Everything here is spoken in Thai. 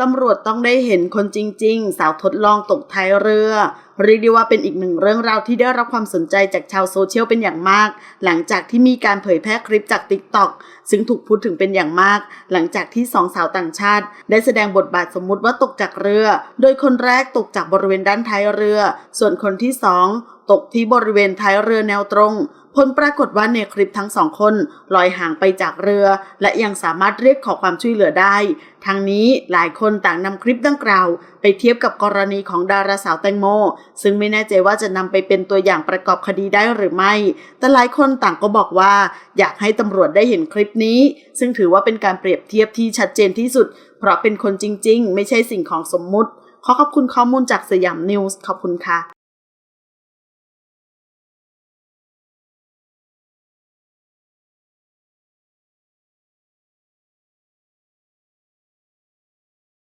ตำรวจต้องได้เห็นคนจริง ๆ สาวทดลองตกท้ายเรือ เรียกได้ว่าเป็นอีกหนึ่งเรื่องราวที่ได้รับความสนใจจากชาวโซเชียลเป็นอย่างมาก หลังจากที่มีการเผยแพร่คลิปจาก t ิ k t o k ซึ่งถูกพูดถึงเป็นอย่างมาก หลังจากที่สองสาวต่างชาติ ได้แสดงบทบาทสมมุติว่าตกจากเรือ โดยคนแรกตกจากบริเวณด้านท้ายเรือ ส่วนคนที่สอง ตกที่บริเวณท้ายเรือแนวตรง ผลปรากฏว่าในคลิปทั้งสองคนลอยห่างไปจากเรือ และยังสามารถเรียกขอความช่วยเหลือได้ ทั้งนี้หลายคนต่างนำคลิปดังกล่าว ไปเทียบกับกรณีของดาราสาวแตงโม ซึ่งไม่แน่ใจว่าจะนำไปเป็นตัวอย่างประกอบคดีได้หรือไม่ แต่หลายคนต่างก็บอกว่า อยากให้ตำรวจได้เห็นคลิปนี้ ซึ่งถือว่าเป็นการเปรียบเทียบที่ชัดเจนที่สุด เพราะเป็นคนจริง ๆ ไม่ใช่สิ่งของสมมุติขอขอบคุณข้อมูลจากสยามนิวส์ขอบคุณค่ะ